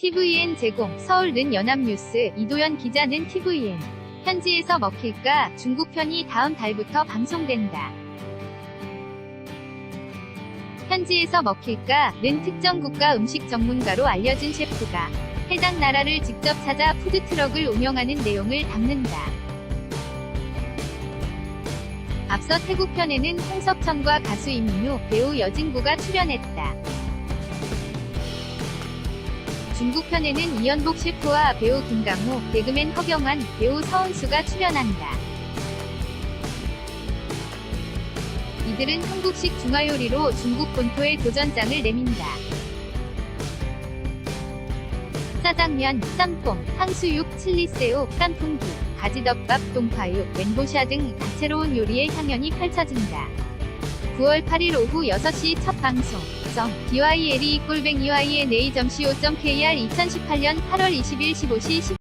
TVN 제공 서울 는 연합뉴스 이도현 기자는 TVN 현지에서 먹힐까 중국 편이 다음 달부터 방송된다. 현지에서 먹힐까 는 특정 국가 음식 전문가로 알려진 셰프가 해당 나라를 직접 찾아 푸드트럭을 운영하는 내용을 담는다. 앞서 태국 편에는 홍석천과 가수 임민우, 배우 여진구가 출연했다. 중국 편에는 이연복 셰프와 배우 김강호, 개그맨 허경환, 배우 서은수가 출연한다. 이들은 한국식 중화요리로 중국 본토에 도전장을 내민다. 짜장면, 짬뽕, 탕수육, 칠리새우, 깐풍기, 가지덮밥, 동파육, 멘보샤 등 다채로운 요리의 향연이 펼쳐진다. 9월 8일 오후 6시 첫 방송. 점, DYLE 꼴뱅 UINA.co.kr 2018년 8월 20일 15시 10